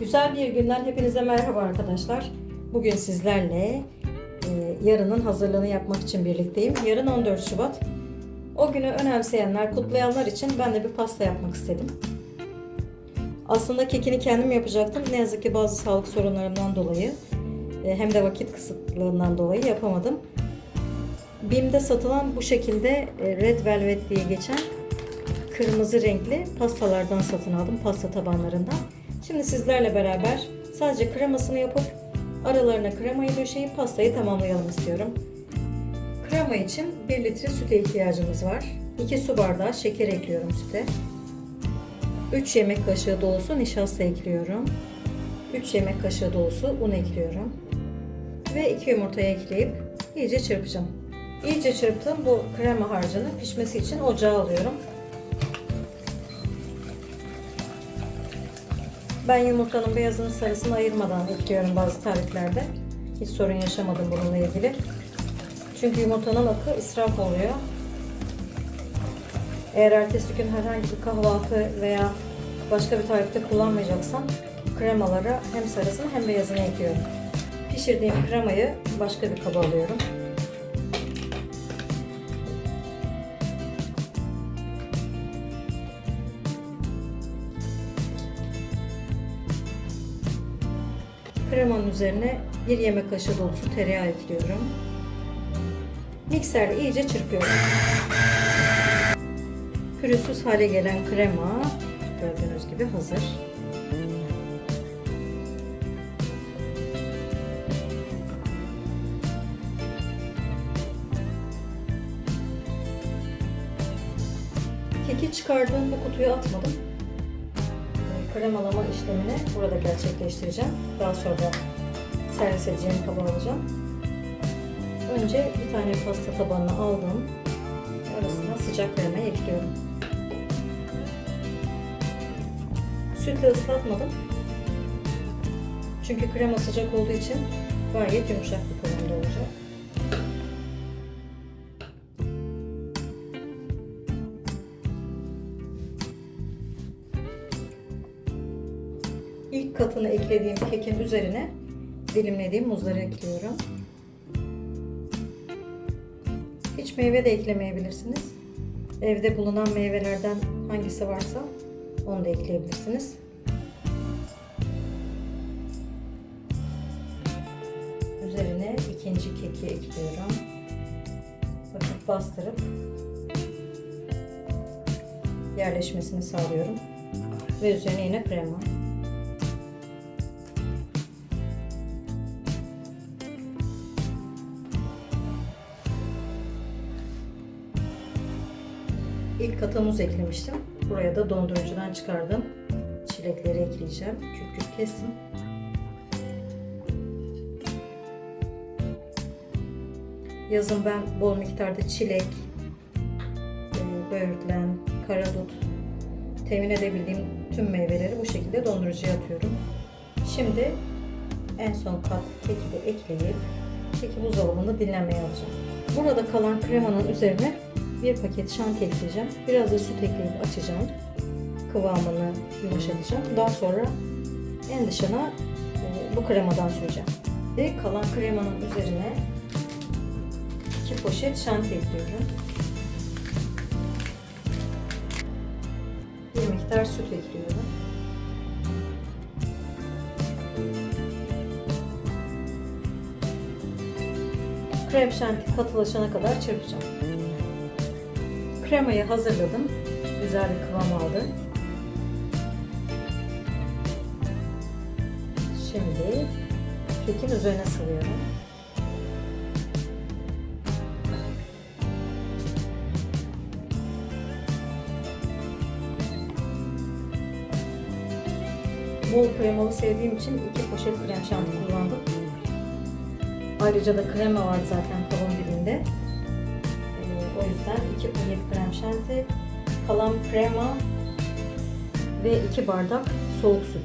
Güzel bir günden hepinize merhaba arkadaşlar. Bugün sizlerle e, yarının hazırlığını yapmak için birlikteyim. Yarın 14 Şubat. O günü önemseyenler, kutlayanlar için ben de bir pasta yapmak istedim. Aslında kekini kendim yapacaktım. Ne yazık ki bazı sağlık sorunlarımdan dolayı e, hem de vakit kısıtlığından dolayı yapamadım. BİM'de satılan bu şekilde e, Red Velvet diye geçen kırmızı renkli pastalardan satın aldım. Pasta tabanlarından. Şimdi sizlerle beraber sadece kremasını yapıp aralarına kremayı döşeyip pastayı tamamlayalım istiyorum. Krema için 1 litre süte ihtiyacımız var. 2 su bardağı şeker ekliyorum süte. 3 yemek kaşığı dolusu nişasta ekliyorum. 3 yemek kaşığı dolusu un ekliyorum. Ve 2 yumurtayı ekleyip iyice çırpacağım. İyice çırptığım bu krema harcını pişmesi için ocağa alıyorum. Ben yumurtanın beyazını sarısını ayırmadan ekliyorum bazı tariflerde. Hiç sorun yaşamadım bununla ilgili. Çünkü yumurtanın akı israf oluyor. Eğer ertesi gün herhangi bir kahvaltı veya başka bir tarifte kullanmayacaksan kremalara hem sarısını hem beyazını ekliyorum. Pişirdiğim kremayı başka bir kaba alıyorum. Kremanın üzerine bir yemek kaşığı dolusu tereyağı ekliyorum. Mikserle iyice çırpıyorum. Pürüzsüz hale gelen krema gördüğünüz gibi hazır. Keki çıkardığım bu kutuyu atmadım kremalama işlemini burada gerçekleştireceğim. Daha sonra servis edeceğim kaba alacağım. Önce bir tane pasta tabanını aldım. Arasına sıcak krema ekliyorum. Sütle ıslatmadım. Çünkü krema sıcak olduğu için gayet yumuşak bir kıvamda olacak. İlk katını eklediğim kekin üzerine dilimlediğim muzları ekliyorum. Hiç meyve de eklemeyebilirsiniz. Evde bulunan meyvelerden hangisi varsa onu da ekleyebilirsiniz. Üzerine ikinci keki ekliyorum. Hafif bastırıp yerleşmesini sağlıyorum. Ve üzerine yine krema. İlk kata muz eklemiştim. Buraya da dondurucudan çıkardım. Çilekleri ekleyeceğim. Küp küp kestim. Yazın ben bol miktarda çilek, e, böğürtlen, karadut, temin edebildiğim tüm meyveleri bu şekilde dondurucuya atıyorum. Şimdi en son kat keki de ekleyip keki buzdolabında dinlenmeye alacağım. Burada kalan kremanın üzerine bir paket şanti ekleyeceğim. Biraz da süt ekleyip açacağım. Kıvamını yumuşatacağım. Daha sonra en dışına e, bu kremadan süreceğim. Ve kalan kremanın üzerine iki poşet şanti ekliyorum. Bir miktar süt ekliyorum. Krem şanti katılaşana kadar çırpacağım. Kremayı hazırladım. Güzel bir kıvam aldı. Şimdi kekin üzerine sıvıyorum. Bol kremalı sevdiğim için iki poşet krem şanti kullandım. Ayrıca da krema var zaten kabın dibinde. Yüzden 2 paket krem şanti, kalan krema ve 2 bardak soğuk süt.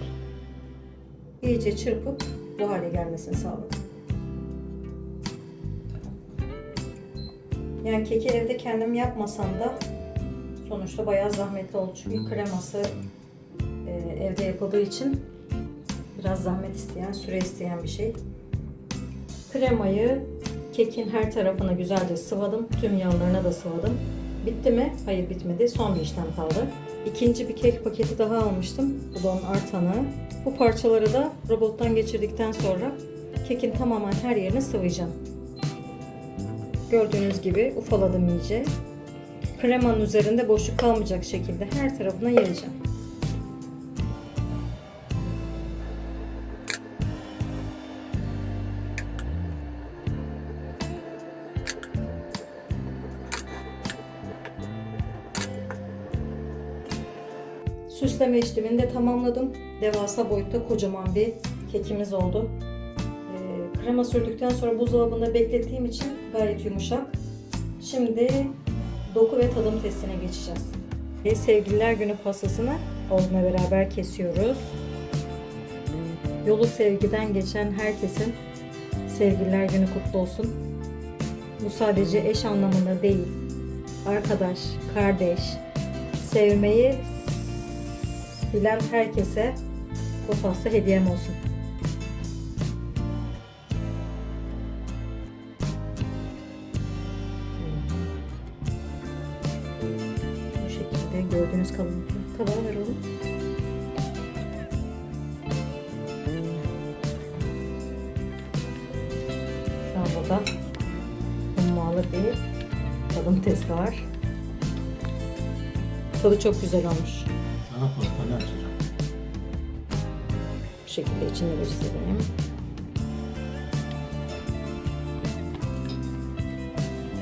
İyice çırpıp bu hale gelmesini sağladım. Yani keki evde kendim yapmasam da sonuçta bayağı zahmetli oldu. Çünkü kreması e, evde yapıldığı için Biraz zahmet isteyen, süre isteyen bir şey. Kremayı kekin her tarafına güzelce sıvadım. Tüm yanlarına da sıvadım. Bitti mi? Hayır bitmedi. Son bir işlem kaldı. İkinci bir kek paketi daha almıştım. Bu da onun artanı. Bu parçaları da robottan geçirdikten sonra kekin tamamen her yerine sıvayacağım. Gördüğünüz gibi ufaladım iyice. Kremanın üzerinde boşluk kalmayacak şekilde her tarafına yayacağım. Süsleme işlemini de tamamladım. Devasa boyutta kocaman bir kekimiz oldu. Ee, krema sürdükten sonra buzdolabında beklettiğim için gayet yumuşak. Şimdi doku ve tadım testine geçeceğiz. Ve sevgililer günü pastasını oğlumla beraber kesiyoruz. Yolu sevgiden geçen herkesin sevgililer günü kutlu olsun. Bu sadece eş anlamında değil. Arkadaş, kardeş, sevmeyi bilen herkese bu pasta hediyem olsun. Bu şekilde gördüğünüz kalınlıkta. Tabağı ver oğlum. Şu an burada hummalı bir tadım testi var. Tadı çok güzel olmuş. Sana pastanı açacağım. Bu şekilde içini göstereyim.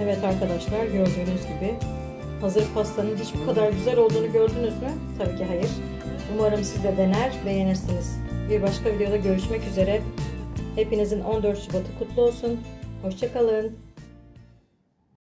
Evet arkadaşlar gördüğünüz gibi hazır pastanın hiç bu kadar güzel olduğunu gördünüz mü? Tabii ki hayır. Umarım siz de dener, beğenirsiniz. Bir başka videoda görüşmek üzere. Hepinizin 14 Şubat'ı kutlu olsun. Hoşçakalın.